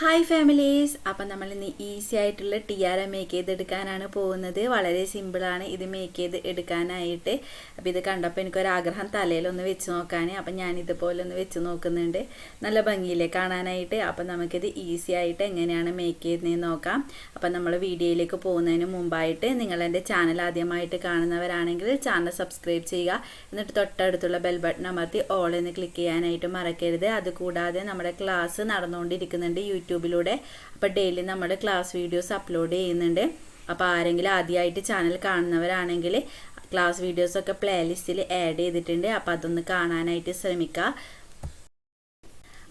Hi families അപ്പം നമ്മൾ ഇന്ന് ഈസി ആയിട്ടുള്ള ടിയാര മേക്ക് ചെയ്ത് എടുക്കാനാണ് പോകുന്നത്. വളരെ സിമ്പിളാണ് ഇത് മേക്ക് ചെയ്ത് എടുക്കാനായിട്ട്. അപ്പോൾ ഇത് കണ്ടപ്പോൾ എനിക്കൊരാഗ്രഹം തലയിലൊന്ന് വെച്ച് നോക്കാൻ അപ്പം ഞാൻ ഇതുപോലെ ഒന്ന് വെച്ച് നോക്കുന്നുണ്ട്. നല്ല ഭംഗിയില്ലേ കാണാനായിട്ട്? അപ്പം നമുക്കിത് ഈസി ആയിട്ട് എങ്ങനെയാണ് മേക്ക് ചെയ്യുന്നതെന്ന് നോക്കാം. അപ്പം നമ്മൾ വീഡിയോയിലേക്ക് പോകുന്നതിന് മുമ്പായിട്ട് നിങ്ങൾ എന്റെ ചാനൽ ആദ്യമായിട്ട് കാണുന്നവരാണെങ്കിൽ ചാനൽ സബ്സ്ക്രൈബ് ചെയ്യുക. എന്നിട്ട് തൊട്ടടുത്തുള്ള ബെൽ ബട്ടൺ അമർത്തി ഓൾ എന്ന് ക്ലിക്ക് ചെയ്യാനായിട്ട് മറക്കരുത്. അതുകൂടാതെ നമ്മുടെ ക്ലാസ് നടന്നുകൊണ്ടിരിക്കുന്നുണ്ട് യൂട്യൂബിലൂടെ. അപ്പോൾ ഡെയിലി നമ്മൾ ക്ലാസ് വീഡിയോസ് അപ്ലോഡ് ചെയ്യുന്നുണ്ട്. അപ്പോൾ ആരെങ്കിലും ആദ്യമായിട്ട് ചാനൽ കാണുന്നവരാണെങ്കിൽ ക്ലാസ് വീഡിയോസൊക്കെ പ്ലേലിസ്റ്റിൽ ആഡ് ചെയ്തിട്ടുണ്ട്. അപ്പോൾ അതൊന്ന് കാണാനായിട്ട് ശ്രമിക്കുക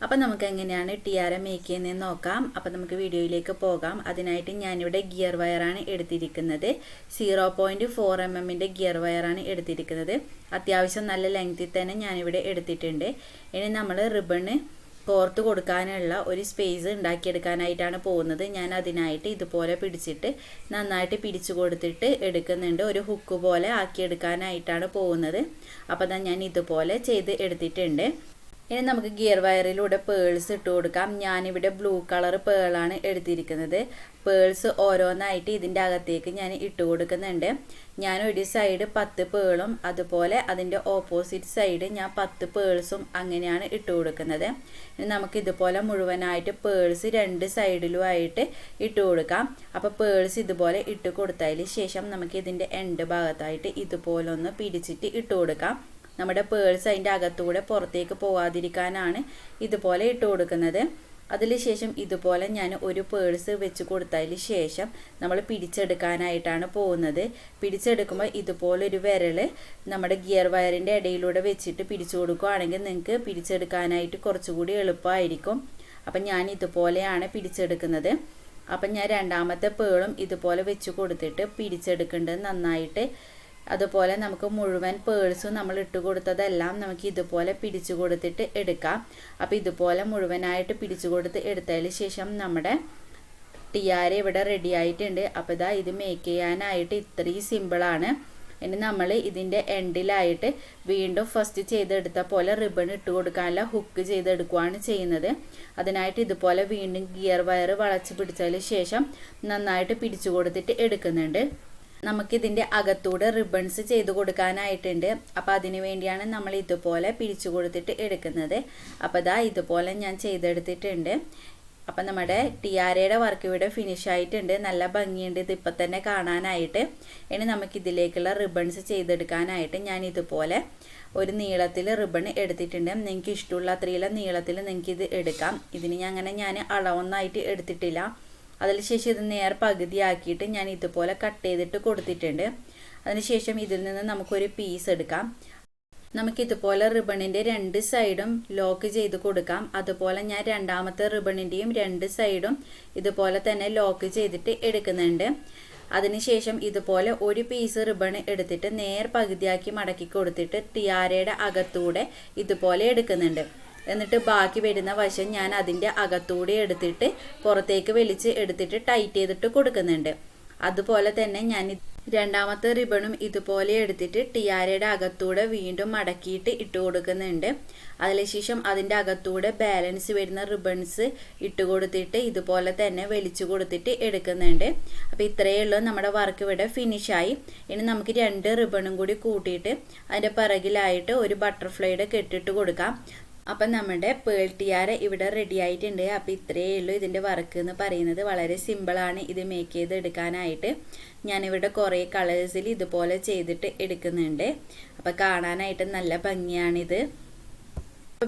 അപ്പം നമുക്ക് എങ്ങനെയാണ് ടി ആർ എം മേക്ക് ചെയ്യുന്നതെന്ന് നോക്കാം. അപ്പം നമുക്ക് വീഡിയോയിലേക്ക് പോകാം. അതിനായിട്ട് ഞാനിവിടെ ഗിയർ വയറാണ് എടുത്തിരിക്കുന്നത്. സീറോ പോയിന്റ് ഫോർ എം എമ്മിന്റെ ഗിയർ വയറാണ് എടുത്തിരിക്കുന്നത്. അത്യാവശ്യം നല്ല ലെങ്ത്തിൽ തന്നെ ഞാനിവിടെ എടുത്തിട്ടുണ്ട്. ഇനി നമ്മൾ റിബണ് കോർത്ത് കൊടുക്കാനുള്ള ഒരു സ്പേസ് ഉണ്ടാക്കിയെടുക്കാനായിട്ടാണ് പോകുന്നത്. ഞാൻ അതിനായിട്ട് ഇതുപോലെ പിടിച്ചിട്ട് നന്നായിട്ട് പിടിച്ചു കൊടുത്തിട്ട് എടുക്കുന്നുണ്ട്. ഒരു ഹുക്ക് പോലെ ആക്കിയെടുക്കാനായിട്ടാണ് പോകുന്നത്. അപ്പോൾ ഞാൻ ഇതുപോലെ ചെയ്ത് എടുത്തിട്ടുണ്ട്. ഇനി നമുക്ക് ഗിയർ വയറിലൂടെ പേൾസ് ഇട്ട് കൊടുക്കാം. ഞാനിവിടെ ബ്ലൂ കളർ പേളാണ് എടുത്തിരിക്കുന്നത്. പേൾസ് ഓരോന്നായിട്ട് ഇതിന്റെ അകത്തേക്ക് ഞാൻ ഇട്ട് കൊടുക്കുന്നുണ്ട്. ഞാൻ ഒരു സൈഡ് പത്ത് പേളും അതുപോലെ അതിന്റെ ഓപ്പോസിറ്റ് സൈഡ് ഞാൻ പത്ത് പേൾസും അങ്ങനെയാണ് ഇട്ട് കൊടുക്കുന്നത്. ഇനി നമുക്ക് ഇതുപോലെ മുഴുവനായിട്ട് പേൾസ് രണ്ട് സൈഡിലുമായിട്ട് ഇട്ട് കൊടുക്കാം. അപ്പോൾ പേൾസ് ഇതുപോലെ ഇട്ട് കൊടുത്തതിന് ശേഷം നമുക്ക് ഇതിന്റെ എൻഡ് ഭാഗത്തായിട്ട് ഇതുപോലെ ഒന്ന് പിടിച്ചിട്ട് ഇട്ട് കൊടുക്കാം. നമ്മുടെ പേഴ്സ് അതിന്റെ അകത്തൂടെ പുറത്തേക്ക് പോവാതിരിക്കാനാണ് ഇതുപോലെ ഇട്ട് കൊടുക്കുന്നത്. അതിനുശേഷം ഇതുപോലെ ഞാൻ ഒരു പേഴ്സ് വെച്ച് കൊടുത്തതിന് ശേഷം നമ്മൾ പിടിച്ചെടുക്കാനായിട്ടാണ് പോകുന്നത്. പിടിച്ചെടുക്കുമ്പോൾ ഇതുപോലൊരു വിരൽ നമ്മുടെ ഗിയർ വയറിന്റെ ഇടയിലൂടെ വെച്ചിട്ട് പിടിച്ചു കൊടുക്കുകയാണെങ്കിൽ നിങ്ങൾക്ക് പിടിച്ചെടുക്കാനായിട്ട് കുറച്ചുകൂടി എളുപ്പമായിരിക്കും. അപ്പം ഞാൻ ഇതുപോലെയാണ് പിടിച്ചെടുക്കുന്നത്. അപ്പം ഞാൻ രണ്ടാമത്തെ പേളും ഇതുപോലെ വെച്ച് കൊടുത്തിട്ട് പിടിച്ചെടുക്കേണ്ടത് നന്നായിട്ട് അതുപോലെ നമുക്ക് മുഴുവൻ പേഴ്സും നമ്മൾ ഇട്ട് കൊടുത്തതെല്ലാം നമുക്ക് ഇതുപോലെ പിടിച്ചു കൊടുത്തിട്ട് എടുക്കാം. അപ്പോൾ ഇതുപോലെ മുഴുവനായിട്ട് പിടിച്ചു കൊടുത്ത് എടുത്തതിന് ശേഷം നമ്മുടെ ടിയാര ഇവിടെ റെഡി ആയിട്ടുണ്ട്. അപ്പോൾ ഇതാ ഇത് മേക്ക് ചെയ്യാനായിട്ട് ഇത്രയും സിമ്പിളാണ് ഇനി നമ്മൾ ഇതിന്റെ എൻഡിലായിട്ട് വീണ്ടും ഫസ്റ്റ് ചെയ്തെടുത്ത പോലെ റിബൺ ഇട്ട് കൊടുക്കാനുള്ള ഹുക്ക് ചെയ്തെടുക്കുകയാണ് ചെയ്യുന്നത്. അതിനായിട്ട് ഇതുപോലെ വീണ്ടും ഗിയർ വയർ വളച്ച് പിടിച്ചതിന് ശേഷം നന്നായിട്ട് പിടിച്ചു കൊടുത്തിട്ട് എടുക്കുന്നുണ്ട്. നമുക്കിതിന്റെ അകത്തൂടെ റിബൺസ് ചെയ്ത് കൊടുക്കാനായിട്ടുണ്ട്. അപ്പോൾ അതിന് വേണ്ടിയാണ് നമ്മൾ ഇതുപോലെ പിരിച്ചു കൊടുത്തിട്ട് എടുക്കുന്നത്. അപ്പോൾ ഇതാ ഇതുപോലെ ഞാൻ ചെയ്തെടുത്തിട്ടുണ്ട്. അപ്പം നമ്മുടെ ടിയാരയുടെ വർക്ക് ഇവിടെ ഫിനിഷ് ആയിട്ടുണ്ട്. നല്ല ഭംഗിയുണ്ട്. ഇതിപ്പോൾ തന്നെ കാണാനായിട്ട്. ഇനി നമുക്കിതിലേക്കുള്ള റിബൺസ് ചെയ്തെടുക്കാനായിട്ട് ഞാൻ ഇതുപോലെ ഒരു നീളത്തിൽ റിബൺ എടുത്തിട്ടുണ്ട്. നിങ്ങൾക്ക് ഇഷ്ടമുള്ള അത്രയുള്ള നീളത്തിൽ നിങ്ങൾക്ക് ഇത് എടുക്കാം. ഇതിന് ഞാൻ അങ്ങനെ ഞാൻ അളവൊന്നായിട്ട് എടുത്തിട്ടില്ല. അതിനുശേഷം ഇത് നേർ പകുതിയാക്കിയിട്ട് ഞാൻ ഇതുപോലെ കട്ട് ചെയ്തിട്ട് കൊടുത്തിട്ടുണ്ട്. അതിനുശേഷം ഇതിൽ നിന്ന് നമുക്കൊരു പീസ് എടുക്കാം. നമുക്കിതുപോലെ റിബണിന്റെ രണ്ട് സൈഡും ലോക്ക് ചെയ്ത് കൊടുക്കാം. അതുപോലെ ഞാൻ രണ്ടാമത്തെ റിബണിന്റെയും രണ്ട് സൈഡും ഇതുപോലെ തന്നെ ലോക്ക് ചെയ്തിട്ട് എടുക്കുന്നുണ്ട്. അതിനുശേഷം ഇതുപോലെ ഒരു പീസ് റിബൺ എടുത്തിട്ട് നേർ പകുതിയാക്കി മടക്കി കൊടുത്തിട്ട് ടിയാരയുടെ അകത്തൂടെ ഇതുപോലെ എടുക്കുന്നുണ്ട്. എന്നിട്ട് ബാക്കി വരുന്ന വശം ഞാൻ അതിന്റെ അകത്തൂടെ എടുത്തിട്ട് പുറത്തേക്ക് വലിച്ച് എടുത്തിട്ട് ടൈറ്റ് ചെയ്തിട്ട് കൊടുക്കുന്നുണ്ട്. അതുപോലെ തന്നെ ഞാൻ രണ്ടാമത്തെ റിബണും ഇതുപോലെ എടുത്തിട്ട് ടിയാരയുടെ അകത്തൂടെ വീണ്ടും മടക്കിയിട്ട് ഇട്ട് കൊടുക്കുന്നുണ്ട്. അതിനുശേഷം അതിന്റെ അകത്തൂടെ ബാലൻസ് വരുന്ന റിബൺസ് ഇട്ട് കൊടുത്തിട്ട് ഇതുപോലെ തന്നെ വലിച്ചു കൊടുത്തിട്ട് എടുക്കുന്നുണ്ട്. അപ്പോൾ ഇത്രയേ ഉള്ളൂ. നമ്മുടെ വർക്ക് ഇവിടെ ഫിനിഷായി ഇനി നമുക്ക് രണ്ട് റിബണും കൂടി കൂട്ടിയിട്ട് അതിന്റെ പിറകിലായിട്ട് ഒരു ബട്ടർഫ്ലൈയുടെ കെട്ടിട്ട് കൊടുക്കാം. അപ്പം നമ്മുടെ പേൾ ടിയാര ഇവിടെ റെഡി ആയിട്ടുണ്ട്. അപ്പോൾ ഇത്രയേ ഉള്ളൂ ഇതിന്റെ വർക്ക് എന്ന് പറയുന്നത്. വളരെ സിമ്പിളാണ് ഇത് മേക്ക് ചെയ്ത് എടുക്കാനായിട്ട്. ഞാനിവിടെ കുറേ കളേഴ്സിൽ ഇതുപോലെ ചെയ്തിട്ട് എടുക്കുന്നുണ്ട്. അപ്പോൾ കാണാനായിട്ട് നല്ല ഭംഗിയാണിത്.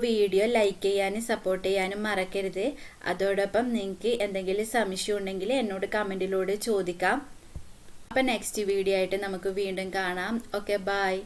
വീഡിയോ ലൈക്ക് ചെയ്യാനും സപ്പോർട്ട് ചെയ്യാനും മറക്കരുത്. അതോടൊപ്പം നിങ്ങൾക്ക് എന്തെങ്കിലും സംശയം ഉണ്ടെങ്കിൽ എന്നോട് കമന്റിലൂടെ ചോദിക്കാം. അപ്പം നെക്സ്റ്റ് വീഡിയോ ആയിട്ട് നമുക്ക് വീണ്ടും കാണാം. Okay bye